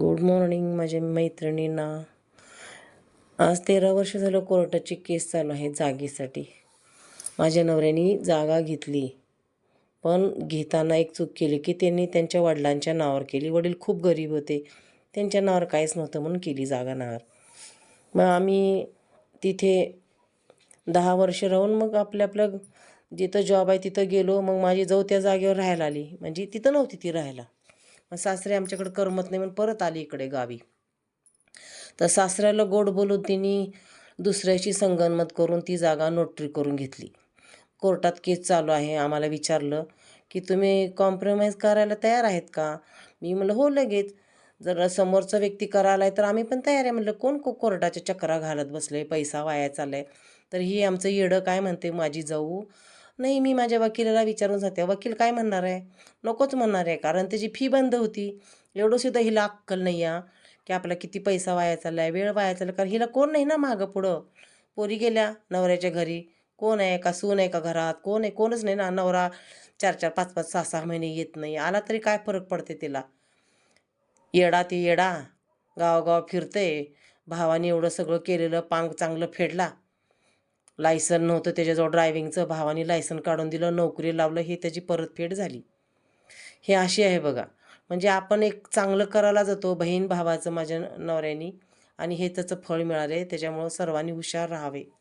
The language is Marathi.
गुड मॉर्निंग माझ्या मैत्रिणींना. आज तेरा वर्ष झालं कोर्टाची केस चालू आहे जागेसाठी. माझ्या नवऱ्याने जागा घेतली पण घेताना एक चूक केली की त्यांनी त्यांच्या वडिलांच्या नावावर केली. वडील खूप गरीब होते त्यांच्या नावावर काहीच नव्हतं म्हणून केली जागा नावावर. मग आम्ही तिथे दहा वर्ष राहून मग आपल्या आपलं जिथं जॉब आहे तिथं गेलो. मग माझी जाऊ त्या जागेवर राहायला आली. म्हणजे तिथं नव्हती ती राहायला. मग सासरे आमच्याकडे करमत नाही म्हणून परत आली इकडे गावी. तर सासऱ्याला गोड बोलून तिने दुसऱ्याशी संगनमत करून ती जागा नोटरी करून घेतली. कोर्टात केस चालू आहे. आम्हाला विचारलं की तुम्ही कॉम्प्रोमाइज करायला तयार आहेत का? मी म्हणलं हो लगेच. जर समोरचा व्यक्ती करायला आहे तर आम्ही पण तयार आहे. म्हणलं कोण को कोर्टाच्या चक्रा घालत बसले पैसा वाया चाललाय. तर ही आमचं येडं काय म्हणते? माझी जाऊ नाही मी माझ्या वकिलाला विचारून जाते. वकील काय म्हणणार आहे? नकोच म्हणणार आहे कारण त्याची फी बंद होती. एवढं सुद्धा हिला अक्कल नाही आहे की आपला किती पैसा वाया चालला आहे वेळ वाया चालला कारण हिला कोण नाही ना मागं पुढं. पोरी गेल्या नवऱ्याच्या घरी. कोण आहे का सून आहे का घरात? कोण आहे? कोणच नाही ना नवरा. चार चार पाच पाच सहा सहा महिने येत नाही. आला तरी काय फरक पडते तिला? येडा ते येडा. गावगाव फिरते. भावाने एवढं सगळं केलेलं पांग चांगलं फेडला. लायसन नव्हतं त्याच्याजवळ ड्रायव्हिंगचं भावाने लायसन काढून दिलं नोकरी लावलं हे त्याची परतफेड झाली. हे अशी आहे बघा. म्हणजे आपण एक चांगलं करायला जातो बहीण भावाचं माझ्या नवऱ्यानी आणि हे त्याचं फळ मिळाले त्याच्यामुळं सर्वांनी हुशार राहावे.